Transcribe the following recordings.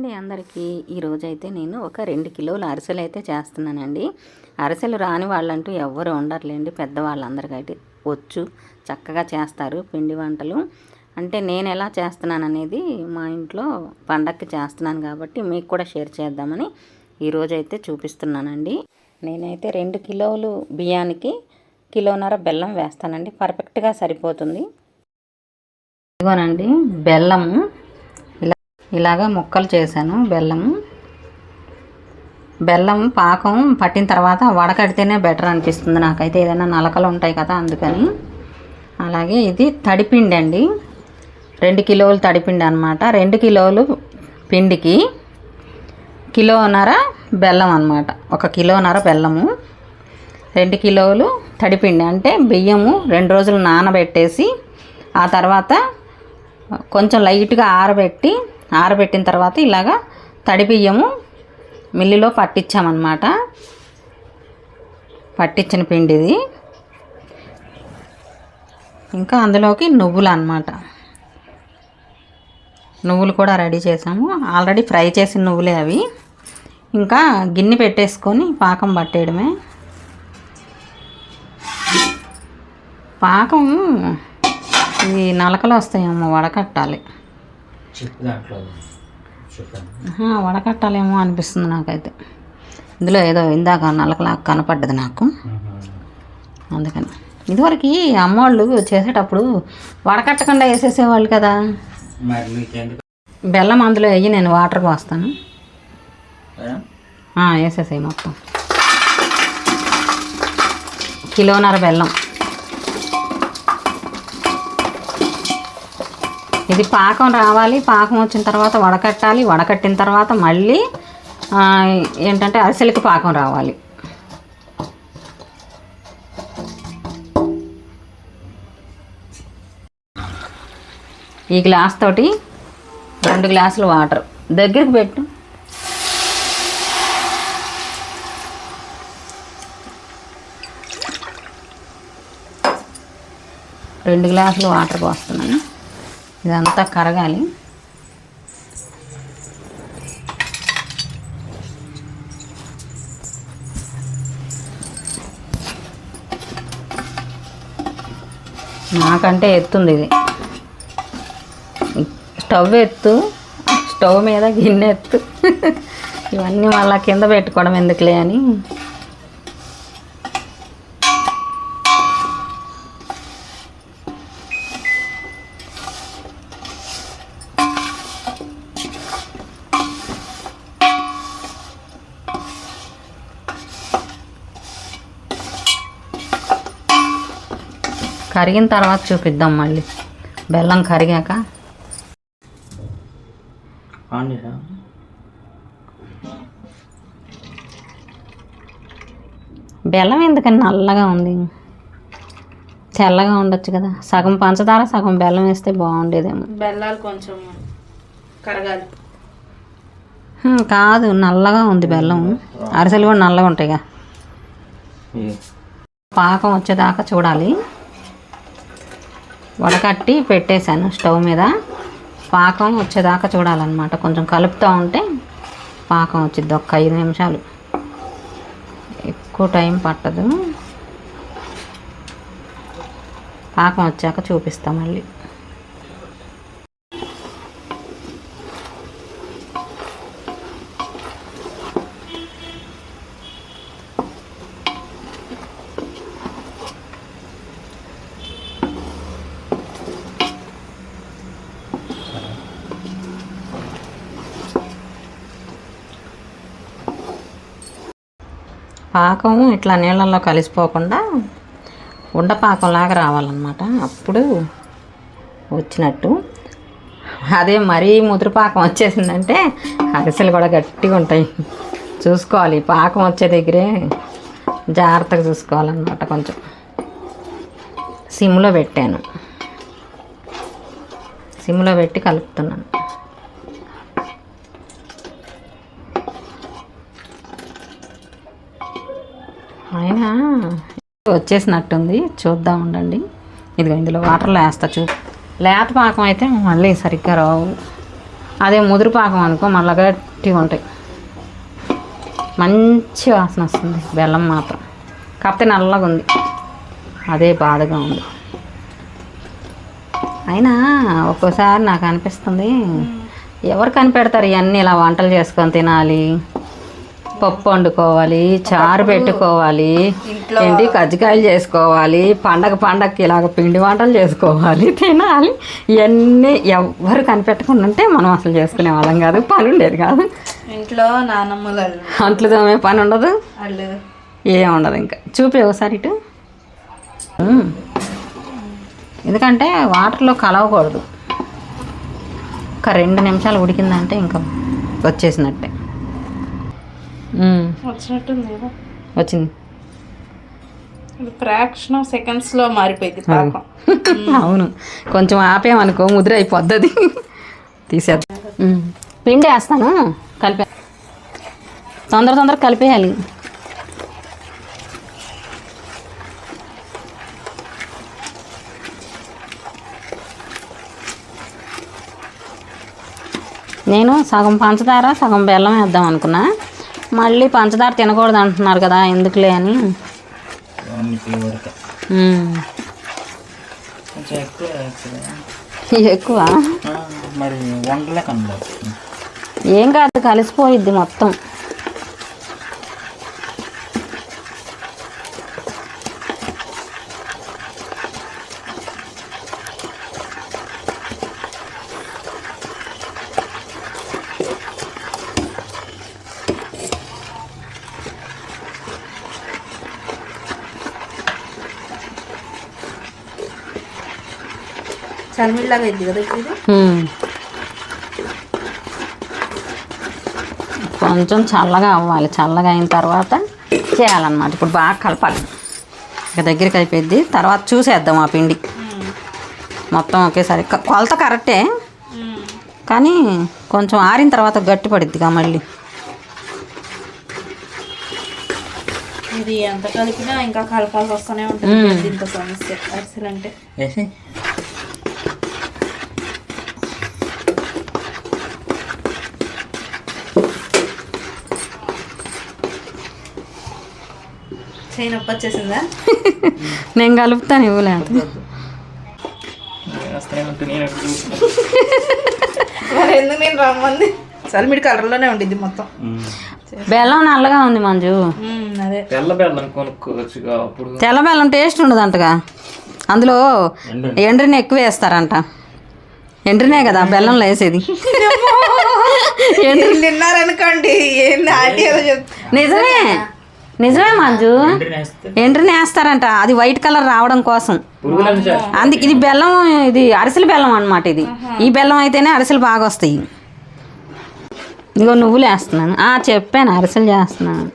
అండి అందరికీ. ఈరోజైతే నేను ఒక రెండు కిలోల అరిసెలు అయితే చేస్తున్నానండి. అరిసెలు రాని వాళ్ళంటూ ఎవ్వరు ఉండట్లేండి పెద్దవాళ్ళందరికైతే వచ్చు. చక్కగా చేస్తారు పిండి వంటలు. అంటే నేను ఎలా చేస్తున్నాను అనేది మా ఇంట్లో పండక్కి చేస్తున్నాను కాబట్టి మీకు కూడా షేర్ చేద్దామని ఈరోజైతే చూపిస్తున్నానండి. నేనైతే రెండు కిలోలు బియ్యానికి కిలోన్నర బెల్లం వేస్తానండి. పర్ఫెక్ట్గా సరిపోతుంది. ఇదిగోనండి బెల్లము ఇలాగా ముక్కలు చేశాను. బెల్లం బెల్లం పాకం పట్టిన తర్వాత వడకడితేనే బెటర్ అనిపిస్తుంది నాకైతే. ఏదైనా నలకలు ఉంటాయి కదా అందుకని. అలాగే ఇది తడిపిండి అండి. రెండు కిలోలు తడిపిండి అనమాట రెండు కిలోలు పిండికి కిలోన్నర బెల్లం అనమాట ఒక కిలోన్నర బెల్లము. రెండు కిలోలు తడిపిండి. అంటే బియ్యము రెండు రోజులు నానబెట్టేసి ఆ తర్వాత కొంచెం లైట్గా ఆరబెట్టి ఆరబెట్టిన తర్వాత ఇలాగా తడి బియ్యము మిల్లులో పట్టించామన్నమాట. పట్టించిన పిండిది ఇంకా అందులోకి నువ్వులు అన్నమాట నువ్వులు కూడా రెడీ చేసాము. ఆల్రెడీ ఫ్రై చేసిన నువ్వులే అవి. ఇంకా గిన్నె పెట్టేసుకొని పాకం పట్టేయడమే. పాకం ఈ నలకలు వస్తాయమ్మ వడకట్టాలి. దాంట్లో వడకట్టాలేమో అనిపిస్తుంది నాకైతే. ఇందులో ఏదో ఇందాక నలకలా కనపడ్డది నాకు. అందుకని. ఇదివరకు అమ్మవాళ్ళు చేసేటప్పుడు వడకట్టకుండా వేసేసేవాళ్ళు కదా. బెల్లం అందులో వేయి నేను వాటర్ పోస్తాను. వేసేసేయి మొత్తం. కిలోన్నర బెల్లం. ఇది పాకం రావాలి. పాకం వచ్చిన తర్వాత వడకట్టాలి. వడకట్టిన తర్వాత మళ్ళీ ఏంటంటే అరిసెలకి పాకం రావాలి. ఈ గ్లాస్ తోటి రెండు గ్లాసులు వాటర్. దగ్గరికి పెట్టు. రెండు గ్లాసులు వాటర్ పోస్తున్నాను. ఇదంతా కరగాలి. నాకంటే ఎత్తుంది ఇది. స్టవ్ ఎత్తు స్టవ్ మీద గిన్నె ఎత్తు. ఇవన్నీ మళ్ళా కింద పెట్టుకోవడం ఎందుకులే అని. కరిగిన తర్వాత చూపిద్దాం మళ్ళీ. బెల్లం కరిగాక. బెల్లం ఎందుకని నల్లగా ఉంది? తెల్లగా ఉండొచ్చు కదా. సగం పంచదార సగం బెల్లం వేస్తే బాగుండేదేమో. బెల్లాలు కొంచెం కరగాలి. కాదు నల్లగా ఉంది బెల్లం. అరిసెలు కూడా నల్లగా ఉంటాయిగా. పాకం వచ్చేదాకా చూడాలి. వడకట్టి పెట్టేశాను స్టవ్ మీద. పాకం వచ్చేదాకా చూడాలన్నమాట. కొంచెం కలుపుతూ ఉంటే పాకం వచ్చింది ఒక ఐదు నిమిషాలు. ఎక్కువ టైం పట్టదు. పాకం వచ్చాక చూపిస్తాం మళ్ళీ. పాకం ఇట్లా నీళ్ళల్లో కలిసిపోకుండా ఉండపాకంలాగా రావాలన్నమాట. అప్పుడు వచ్చినట్టు. అదే మరీ ముదురు పాకం వచ్చేసిందంటే అరిసెలు కూడా గట్టిగా ఉంటాయి. చూసుకోవాలి. పాకం వచ్చే దగ్గరే జాగ్రత్తగా చూసుకోవాలన్నమాట కొంచెం. సిమ్లో పెట్టాను. సిమ్లో పెట్టి కలుపుతున్నాను. అయినా వచ్చేసినట్టుంది. చూద్దాం ఉండండి. ఇదిగో ఇందులో వాటర్లో వేస్తా చూ. లేత పాకం అయితే మళ్ళీ సరిగ్గా రావు. అదే ముదురు పాకం అనుకో మళ్ళీ గట్టిగా ఉంటాయి. మంచి వాసన వస్తుంది. బెల్లం మాత్రం. కాకపోతే నల్లగా ఉంది. అదే బాధగా ఉంది. అయినా ఒక్కోసారి నాకు అనిపిస్తుంది ఎవరు కనిపెడతారు ఇవన్నీ ఇలా వంటలు చేసుకొని తినాలి? పప్పు వండుకోవాలి చారు పెట్టుకోవాలి ఏంటి కజ్జికాయలు చేసుకోవాలి పండగ పండగకి ఇలాగ పిండి వంటలు చేసుకోవాలి తినాలి. ఇవన్నీ ఎవ్వరు కనిపెట్టకుండా ఉంటే మనం అసలు చేసుకునే వాళ్ళం కాదు పని ఉండేది కాదు. ఇంట్లో నానమ్మలు అంట్లు తోమే పని ఉండదు. ఏం ఉండదు ఇంకా. చూపి ఒకసారి ఇటు. ఎందుకంటే వాటర్లో కలవకూడదు. ఒక రెండు నిమిషాలు ఉడికిందంటే ఇంకా వచ్చేసినట్టే. వచ్చినట్టుంది వచ్చింది. ఫ్రాక్షన్ ఆఫ్ సెకండ్స్లో మారిపోయింది పాకం అవును. కొంచెం ఆపేమనుకో ముద్ర అయిపోద్ది. అది తీసేద్దాం. పిండి వేస్తాను. కలిపే. తొందర తొందర కలిపేయాలి. నేను సగం పంచదార సగం బెల్లం వేద్దాం అనుకున్నా. మళ్ళీ పంచదార తినకూడదు అంటున్నారు కదా ఎందుకులే అని. ఎక్కువ మరి ఏం కాదు కలిసిపోయిద్ది మొత్తం. చలిమిళ్ళగా అయింది కదా ఇది. కొంచెం చల్లగా అవ్వాలి. చల్లగా అయిన తర్వాత చేయాలన్నమాట. ఇప్పుడు బాగా కలపాలి. ఇక దగ్గరికి అయిపోయింది తర్వాత చూసేద్దాం ఆ పిండి. మొత్తం ఒకేసారి. కొలత కరెక్టే. కానీ కొంచెం ఆరిన తర్వాత గట్టి పడిద్దిగా మళ్ళీ. ఇది ఎంత కలిపినా ఇంకా కలపాల్సి వస్తూనే ఉంటుంది. దీంతో సమస్య. అరిసెలు అంటే చేయి నొప్పి వచ్చేసిందా? నేను కలుపుతాను ఇవ్వలేదు. మరి ఎందుకు నేను రమ్మంది? కలర్లోనే ఉండిద్ది మొత్తం. బెల్లం నల్లగా ఉంది మంజు. అదే. తెల్ల బెల్లం అప్పుడు. తెల్ల బెల్లం టేస్ట్ ఉండదంటగా అందులో ఎండు ఎండ్రిని ఎక్కువ వేస్తారంట. ఎండ్రినే కదా బెల్లంలో వేసేది. ఏంది ఆంటీ ఏదో చెప్తా నిజమే. నిజమే మంజు. ఎండ్రిని వేస్తారంట. అది వైట్ కలర్ రావడం కోసం. అందుకే ఇది బెల్లం ఇది అరిసెల బెల్లం అన్నమాట ఇది. ఈ బెల్లం అయితేనే అరిసెలు బాగా వస్తాయి. ఇదిగో నువ్వులు వేస్తున్నాను. ఆ, చెప్పాను అరిసెలు చేస్తున్నాను.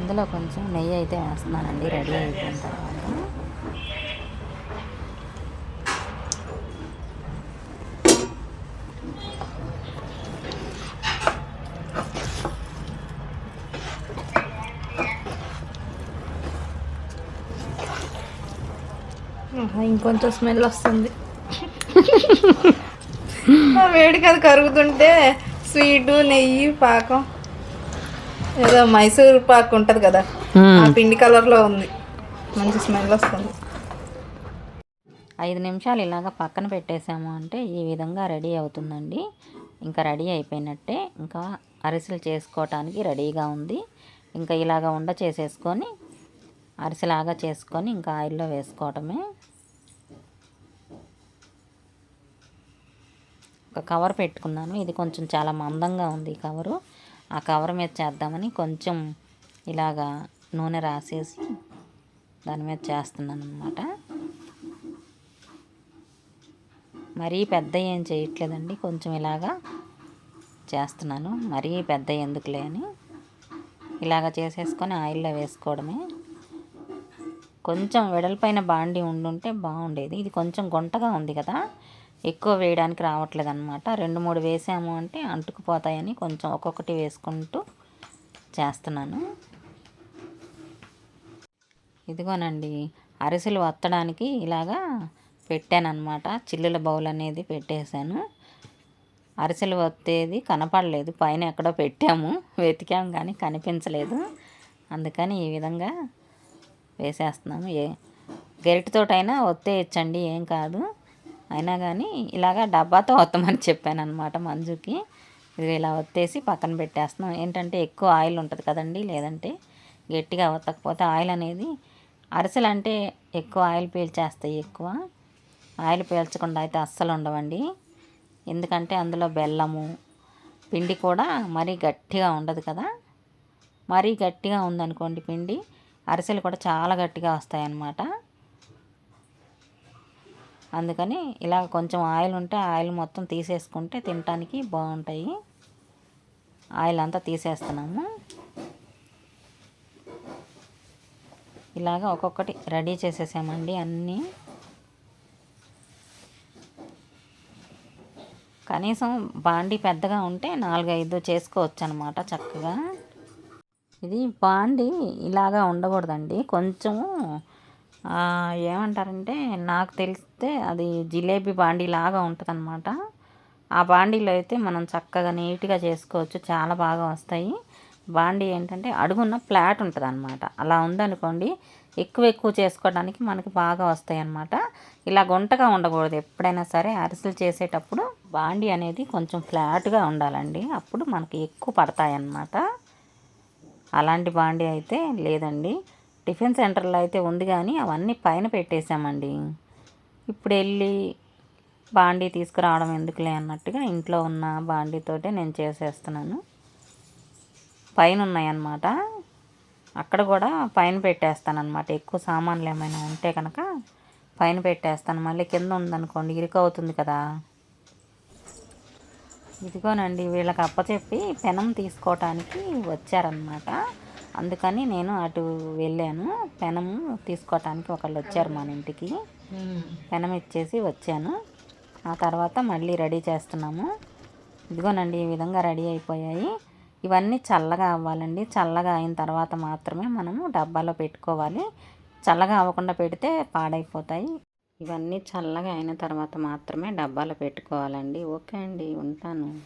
ఇందులో కొంచెం నెయ్యి అయితే వేస్తున్నానండి రెడీ అయిపోయిన తర్వాత. ఇంకొంచెం స్మెల్ వస్తుంది. ఆ వేడికి అది కరుగుతుంటే స్వీటు నెయ్యి పాకం. ఏదో మైసూర్ పాక్ ఉంటుంది కదా ఆ పిండి కలర్లో ఉంది. మంచి స్మెల్ వస్తుంది. ఐదు నిమిషాలు ఇలాగ పక్కన పెట్టేసాము అంటే ఈ విధంగా రెడీ అవుతుందండి. ఇంకా రెడీ అయిపోయినట్టే ఇంకా అరిసెలు చేసుకోవటానికి రెడీగా ఉంది. ఇంకా ఇలాగ ఉండ చేసేసుకొని అరిసెలాగా చేసుకొని ఇంకా ఆయిల్లో వేసుకోవటమే. ఒక కవర్ పెట్టుకున్నాను. ఇది కొంచెం చాలా మందంగా ఉంది ఈ కవరు. ఆ కవర్ మీద చేద్దామని కొంచెం ఇలాగా నూనె రాసేసి దాని మీద చేస్తున్నాను అనమాట మరీ పెద్ద ఏం చేయట్లేదండి. కొంచెం ఇలాగా చేస్తున్నాను. మరీ పెద్ద ఎందుకులే అని. ఇలాగ చేసేసుకొని ఆయిల్లో వేసుకోవడమే. కొంచెం వెడల్పైన బాండి ఉండుంటే బాగుండేది. ఇది కొంచెం గుంటగా ఉంది కదా. ఎక్కువ వేయడానికి రావట్లేదు అనమాట రెండు మూడు వేసాము అంటే అంటుకుపోతాయని కొంచెం ఒక్కొక్కటి వేసుకుంటూ చేస్తున్నాను. ఇదిగోనండి అరిసెలు వత్తడానికి ఇలాగా పెట్టానమాట చిల్లుల బౌల్ అనేది పెట్టేశాను. అరిసెలు వత్తేది కనపడలేదు. పైన ఎక్కడో పెట్టాము. వెతికాము కానీ కనిపించలేదు. అందుకని ఈ విధంగా వేసేస్తున్నాము. ఏ గరిటతోటైనా వత్తేయచ్చండి. ఏం కాదు. అయినా కానీ ఇలాగా డబ్బాతో వత్తమని చెప్పాను అనమాట మంజుకి. ఇది ఇలా వత్తేసి పక్కన పెట్టేస్తున్నాం. ఏంటంటే ఎక్కువ ఆయిల్ ఉంటుంది కదండి లేదంటే గట్టిగా వత్తకపోతే ఆయిల్ అనేది అరిసెలు అంటే ఎక్కువ ఆయిల్ పీల్చేస్తాయి ఎక్కువ. ఆయిల్ పీల్చకుండా అయితే అస్సలు ఉండవండి. ఎందుకంటే అందులో బెల్లము పిండి కూడా మరీ గట్టిగా ఉండదు కదా. మరీ గట్టిగా ఉందనుకోండి పిండి అరిసెలు కూడా చాలా గట్టిగా వస్తాయన్నమాట. అందుకని ఇలా కొంచెం ఆయిల్ ఉంటే ఆయిల్ మొత్తం తీసేసుకుంటే తినటానికి బాగుంటాయి. ఆయిల్ అంతా తీసేస్తున్నాము. ఇలాగ ఒక్కొక్కటి రెడీ చేసేసామండి అన్నీ. కనీసం బాండి పెద్దగా ఉంటే నాలుగైదు చేసుకోవచ్చు అనమాట చక్కగా. ఇది బాండి ఇలాగా ఉండకూడదండి. కొంచెము ఏమంటారంటే నాకు తెలిస్తే అది జిలేబీ బాండీ లాగా ఉంటుంది అనమాట ఆ బాండీలో అయితే మనం చక్కగా నీట్గా చేసుకోవచ్చు చాలా బాగా వస్తాయి. బాండీ ఏంటంటే అడుగున్న ఫ్లాట్ ఉంటుంది అనమాట అలా ఉందనుకోండి ఎక్కువ ఎక్కువ చేసుకోవడానికి మనకి బాగా వస్తాయి అనమాట ఇలా గుంటగా ఉండకూడదు. ఎప్పుడైనా సరే అరిసెలు చేసేటప్పుడు బాండీ అనేది కొంచెం ఫ్లాట్గా ఉండాలండి. అప్పుడు మనకి ఎక్కువ పడతాయి అన్నమాట అలాంటి బాండీ అయితే లేదండి. టిఫిన్ సెంటర్లో అయితే ఉంది కానీ అవన్నీ పైన పెట్టేశామండి. ఇప్పుడు వెళ్ళి బాండీ తీసుకురావడం ఎందుకులే అన్నట్టుగా ఇంట్లో ఉన్న బాండీతోటే నేను చేసేస్తున్నాను. పైన ఉన్నాయన్నమాట అక్కడ కూడా పైన పెట్టేస్తాను అనమాట ఎక్కువ సామాన్లు ఏమైనా ఉంటే కనుక పైన పెట్టేస్తాను. మళ్ళీ కింద ఉందనుకోండి ఇరుకు అవుతుంది కదా. ఇదిగోనండి వీళ్ళకి అప్పచెప్పి పెనం తీసుకోవటానికి వచ్చారనమాట అందుకని నేను అటు వెళ్ళాను. పెనము తీసుకోవటానికి ఒకళ్ళు వచ్చారు మన ఇంటికి. పెనం ఇచ్చేసి వచ్చాను. ఆ తర్వాత మళ్ళీ రెడీ చేస్తున్నాము. ఇదిగోనండి ఈ విధంగా రెడీ అయిపోయాయి. ఇవన్నీ చల్లగా అవ్వాలండి. చల్లగా అయిన తర్వాత మాత్రమే మనము డబ్బాలో పెట్టుకోవాలి. చల్లగా అవ్వకుండా పెడితే పాడైపోతాయి. ఇవన్నీ చల్లగా అయిన తర్వాత మాత్రమే డబ్బాలో పెట్టుకోవాలండి. ఓకే అండి ఉంటాను.